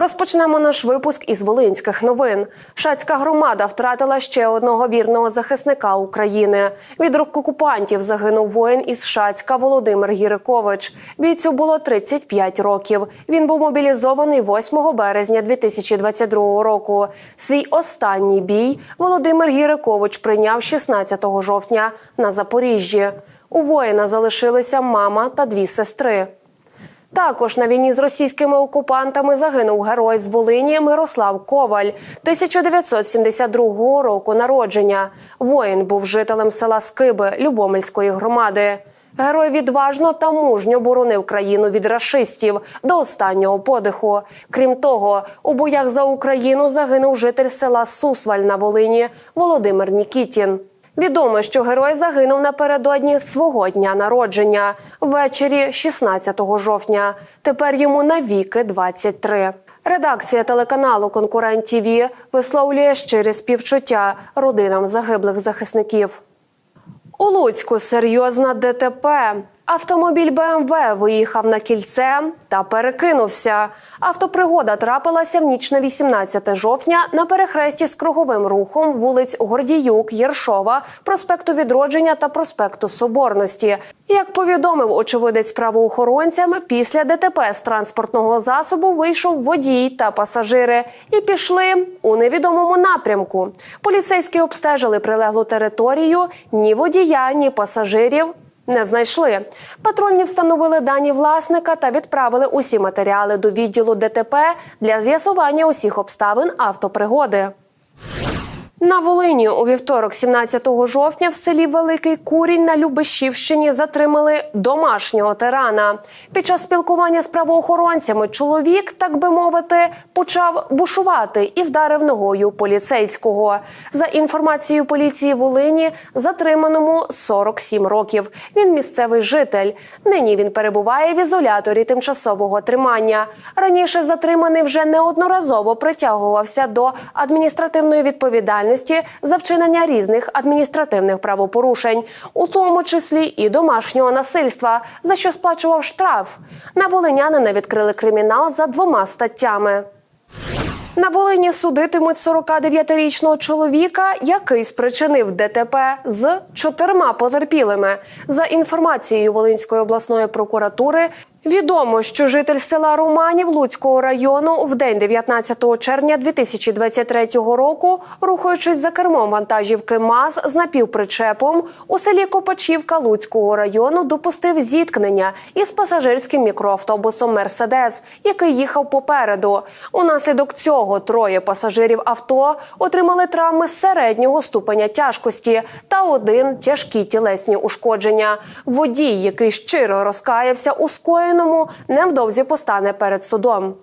Розпочнемо наш випуск із волинських новин. Шацька громада втратила ще одного вірного захисника України. Від рук окупантів загинув воїн із Шацька Володимир Гірикович. Бійцю було 35 років. Він був мобілізований 8 березня 2022 року. Свій останній бій Володимир Гірикович прийняв 16 жовтня на Запоріжжі. У воїна залишилися мама та дві сестри. Також на війні з російськими окупантами загинув герой з Волині Мирослав Коваль 1972 року народження. Воїн був жителем села Скиби Любомельської громади. Герой відважно та мужньо боронив країну від рашистів до останнього подиху. Крім того, у боях за Україну загинув житель села Сусваль на Волині Володимир Нікітін. Відомо, що герой загинув напередодні свого дня народження ввечері 16 жовтня. Тепер йому навіки 23. Редакція телеканалу Конкурент ТІВІ висловлює щире співчуття родинам загиблих захисників. У Луцьку серйозна ДТП. Автомобіль БМВ виїхав на кільце та перекинувся. Автопригода трапилася в ніч на 18 жовтня на перехресті з круговим рухом вулиць Гордіюк, Єршова, проспекту Відродження та проспекту Соборності. Як повідомив очевидець правоохоронцям, після ДТП з транспортного засобу вийшов водій та пасажири і пішли у невідомому напрямку. Поліцейські обстежили прилеглу територію. Ні водія, ні пасажирів не знайшли. Патрульні встановили дані власника та відправили усі матеріали до відділу ДТП для з'ясування усіх обставин автопригоди. На Волині у вівторок, 17 жовтня, в селі Великий Курінь на Любешівщині затримали домашнього тирана. Під час спілкування з правоохоронцями чоловік, так би мовити, почав бушувати і вдарив ногою поліцейського. За інформацією поліції Волині, затриманому 47 років. Він місцевий житель. Нині він перебуває в ізоляторі тимчасового тримання. Раніше затриманий вже неодноразово притягувався до адміністративної відповідальності за вчинення різних адміністративних правопорушень, у тому числі і домашнього насильства, за що сплачував штраф. На волинянина відкрили кримінал за двома статтями. На Волині судитимуть 49-річного чоловіка, який спричинив ДТП з чотирма потерпілими. За інформацією Волинської обласної прокуратури, відомо, що житель села Романів Луцького району в день 19 червня 2023 року, рухаючись за кермом вантажівки МАЗ з напівпричепом, у селі Копачівка Луцького району допустив зіткнення із пасажирським мікроавтобусом Мерседес, який їхав попереду. Унаслідок цього троє пасажирів авто отримали травми середнього ступеня тяжкості та один тяжкі тілесні ушкодження. Водій, який щиро розкаявся у скоєному, невдовзі постане перед судом.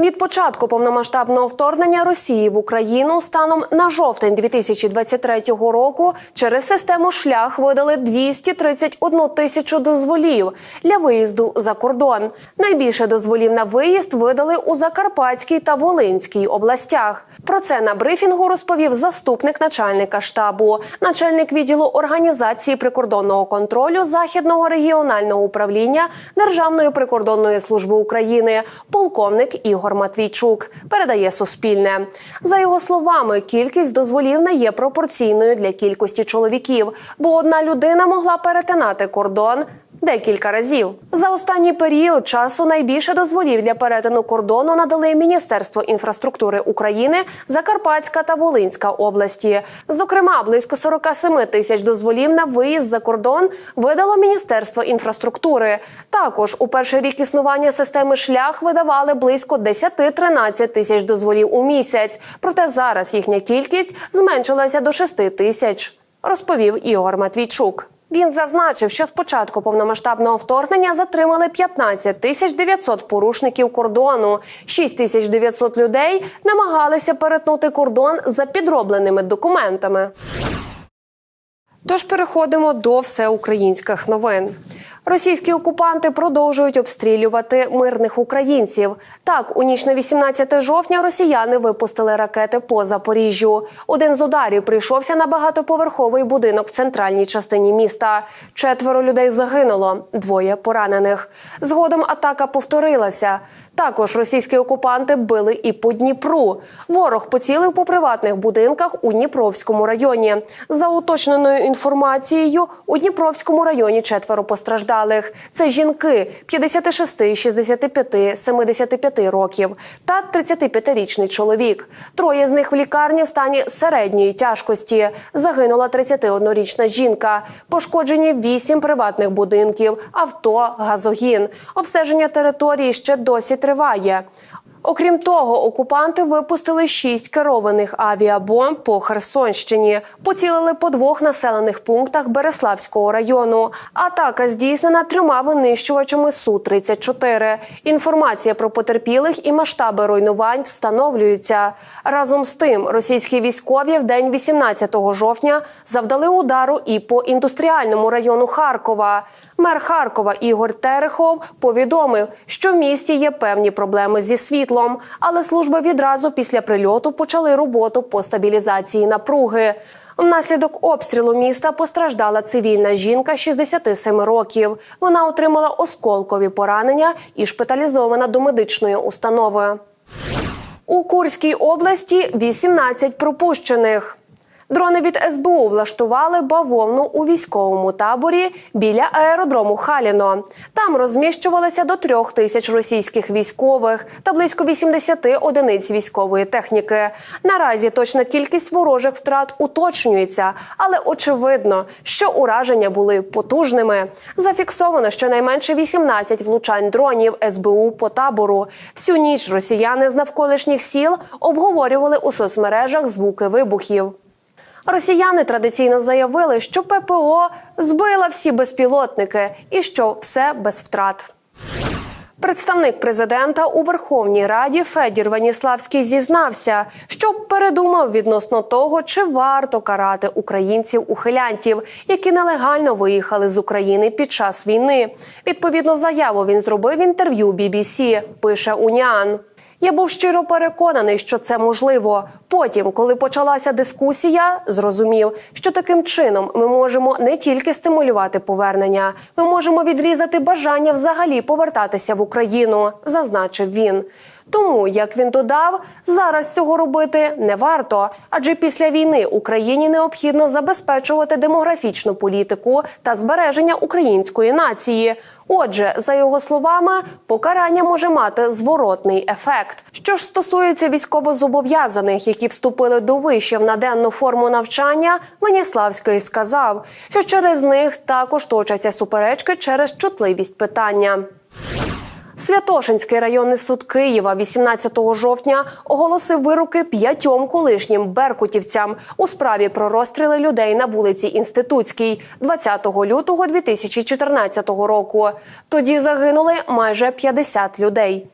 Від початку повномасштабного вторгнення Росії в Україну станом на жовтень 2023 року через систему шлях видали 231 тисячу дозволів для виїзду за кордон. Найбільше дозволів на виїзд видали у Закарпатській та Волинській областях. Про це на брифінгу розповів заступник начальника штабу, начальник відділу організації прикордонного контролю західного регіонального управління Державної прикордонної служби України, полковник Ігор Матвійчук. Передає Суспільне. За його словами, кількість дозволів не є пропорційною для кількості чоловіків, бо одна людина могла перетинати кордон. Декілька разів за останній період часу найбільше дозволів для перетину кордону надали Міністерство інфраструктури України, Закарпатська та Волинська області. Зокрема, близько 47 тисяч дозволів на виїзд за кордон видало Міністерство інфраструктури. Також у перший рік існування системи шлях видавали близько 10-13 тисяч дозволів у місяць. Проте зараз їхня кількість зменшилася до 6 тисяч. Розповів Ігор Матвійчук. Він зазначив, що з початку повномасштабного вторгнення затримали 15 тисяч 900 порушників кордону. 6 тисяч 900 людей намагалися перетнути кордон за підробленими документами. Тож переходимо до всеукраїнських новин. Російські окупанти продовжують обстрілювати мирних українців. Так, у ніч на 18 жовтня росіяни випустили ракети по Запоріжжю. Один з ударів прийшовся на багатоповерховий будинок в центральній частині міста. Четверо людей загинуло, двоє поранених. Згодом атака повторилася. Також російські окупанти били і по Дніпру. Ворог поцілив по приватних будинках у Дніпровському районі. За уточненою інформацією, у Дніпровському районі четверо постраждалих. Це жінки 56, 65, 75 років та 35-річний чоловік. Троє з них в лікарні в стані середньої тяжкості. Загинула 31-річна жінка. Пошкоджені вісім приватних будинків, авто, газогін. Обстеження території ще досі триває. Окрім того, окупанти випустили шість керованих авіабомб по Херсонщині. Поцілили по двох населених пунктах Береславського району. Атака здійснена трьома винищувачами су 34 Інформація про потерпілих і масштаби руйнувань встановлюються. Разом з тим, російські військові в день 18 жовтня завдали удару і по індустріальному району Харкова. Мер Харкова Ігор Терехов повідомив, що в місті є певні проблеми зі світлом, але служби відразу після прильоту почали роботу по стабілізації напруги. Внаслідок обстрілу міста постраждала цивільна жінка 67 років. Вона отримала осколкові поранення і шпиталізована до медичної установи. У Курській області 18 пропущених. Дрони від СБУ влаштували бавовну у військовому таборі біля аеродрому Халіно. Там розміщувалися до трьох тисяч російських військових та близько 80 одиниць військової техніки. Наразі точна кількість ворожих втрат уточнюється, але очевидно, що ураження були потужними. Зафіксовано щонайменше 18 влучань дронів СБУ по табору. Всю ніч росіяни з навколишніх сіл обговорювали у соцмережах звуки вибухів. Росіяни традиційно заявили, що ППО збила всі безпілотники і що все без втрат. Представник президента у Верховній Раді Федір Ваніславський зізнався, що передумав відносно того, чи варто карати українців-ухилянтів, які нелегально виїхали з України під час війни. Відповідну заяву він зробив в інтерв'ю BBC, пише Уніан. Я був щиро переконаний, що це можливо. Потім, коли почалася дискусія, зрозумів, що таким чином ми можемо не тільки стимулювати повернення, ми можемо відрізати бажання взагалі повертатися в Україну, зазначив він. Тому, як він додав, зараз цього робити не варто, адже після війни Україні необхідно забезпечувати демографічну політику та збереження української нації. Отже, за його словами, покарання може мати зворотний ефект. Що ж стосується військовозобов'язаних, які вступили до вишів на денну форму навчання, Веніславський сказав, що через них також точаться суперечки через чутливість питання. Святошинський районний суд Києва 18 жовтня оголосив вироки п'ятьом колишнім беркутівцям у справі про розстріли людей на вулиці Інститутській 20 лютого 2014 року. Тоді загинули майже 50 людей.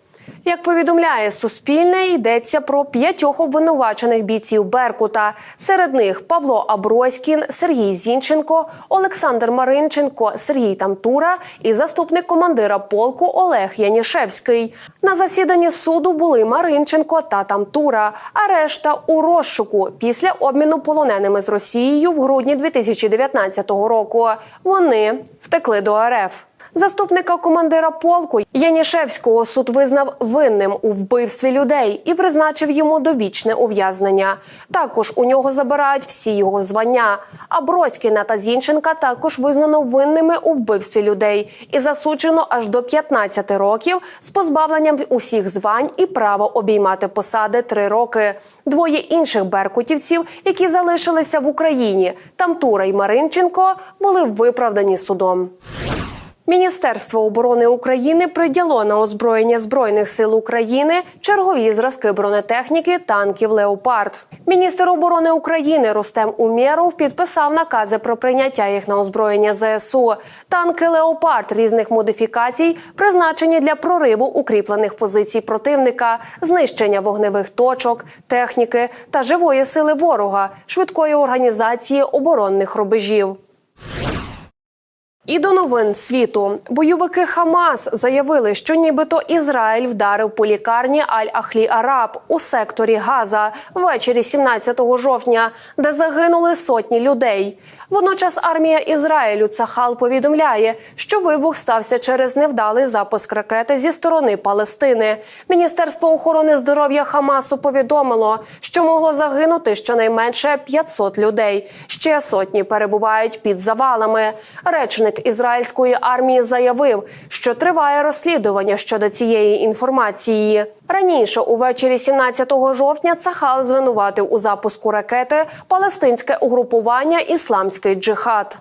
Як повідомляє Суспільне, йдеться про п'ятьох обвинувачених бійців Беркута. Серед них Павло Аброськін, Сергій Зінченко, Олександр Маринченко, Сергій Тамтура і заступник командира полку Олег Янішевський. На засіданні суду були Маринченко та Тамтура, а решта у розшуку після обміну полоненими з Росією в грудні 2019 року. Вони втекли до РФ. Заступника командира полку Янішевського суд визнав винним у вбивстві людей і призначив йому довічне ув'язнення. Також у нього забирають всі його звання. А Броськіна та Зінченка також визнано винними у вбивстві людей і засуджено аж до 15 років з позбавленням усіх звань і права обіймати посади три роки. Двоє інших беркутівців, які залишилися в Україні, Тамтура й Маринченко, були виправдані судом. Міністерство оборони України приділо на озброєння збройних сил України чергові зразки бронетехніки танків Леопард. Міністр оборони України Рустем Умєров підписав накази про прийняття їх на озброєння ЗСУ. Танки Леопард різних модифікацій призначені для прориву укріплених позицій противника, знищення вогневих точок, техніки та живої сили ворога, швидкої організації оборонних рубежів. І до новин світу бойовики Хамас заявили, що нібито Ізраїль вдарив по лікарні Аль-Ахлі Араб у секторі Газа ввечері 17 жовтня, де загинули сотні людей. Водночас армія Ізраїлю Цахал повідомляє, що вибух стався через невдалий запуск ракети зі сторони Палестини. Міністерство охорони здоров'я Хамасу повідомило, що могло загинути щонайменше 500 людей. Ще сотні перебувають під завалами. Речник ізраїльської армії заявив, що триває розслідування щодо цієї інформації. Раніше, увечері 17 жовтня, Цахал звинуватив у запуску ракети палестинське угрупування Ісламський джихад.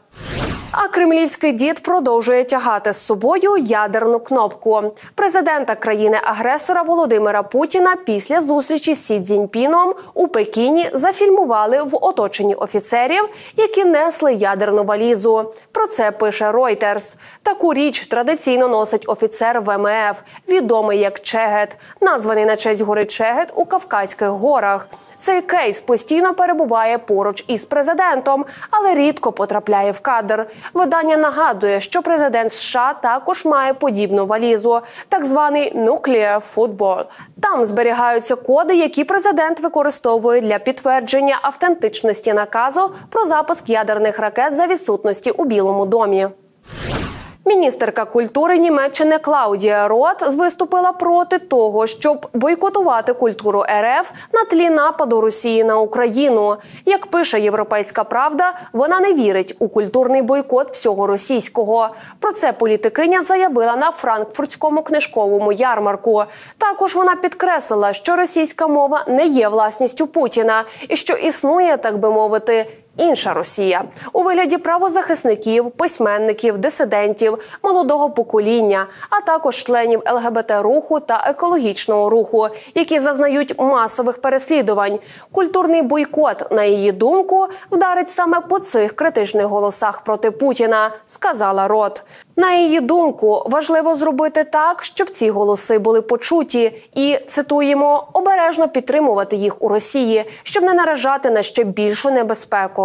А кремлівський дід продовжує тягати з собою ядерну кнопку. Президента країни-агресора Володимира Путіна після зустрічі з Сі Цзіньпіном у Пекіні зафільмували в оточенні офіцерів, які несли ядерну валізу. Про це пише Reuters. Таку річ традиційно носить офіцер ВМФ, відомий як Чегет, названий на честь гори Чегет у Кавказьких горах. Цей кейс постійно перебуває поруч із президентом, але рідко потрапляє в кадр. Видання нагадує, що президент США також має подібну валізу, так званий Nuclear Football. Там зберігаються коди, які президент використовує для підтвердження автентичності наказу про запуск ядерних ракет за відсутності у Білому домі. Міністерка культури Німеччини Клаудія Рот виступила проти того, щоб бойкотувати культуру РФ на тлі нападу Росії на Україну. Як пише Європейська Правда, вона не вірить у культурний бойкот всього російського. Про це політикиня заявила на франкфуртському книжковому ярмарку. Також вона підкреслила, що російська мова не є власністю Путіна і що існує, так би мовити. Інша Росія у вигляді правозахисників, письменників, дисидентів, молодого покоління, а також членів ЛГБТ руху та екологічного руху, які зазнають масових переслідувань. Культурний бойкот, на її думку, вдарить саме по цих критичних голосах проти Путіна, сказала Рот. На її думку, важливо зробити так, щоб ці голоси були почуті, і цитуємо обережно підтримувати їх у Росії, щоб не наражати на ще більшу небезпеку.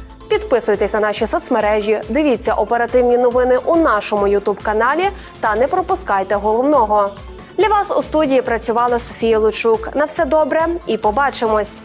Підписуйтесь на наші соцмережі, дивіться оперативні новини у нашому Ютуб-каналі та не пропускайте головного. Для вас у студії працювала Софія Лучук. На все добре і побачимось.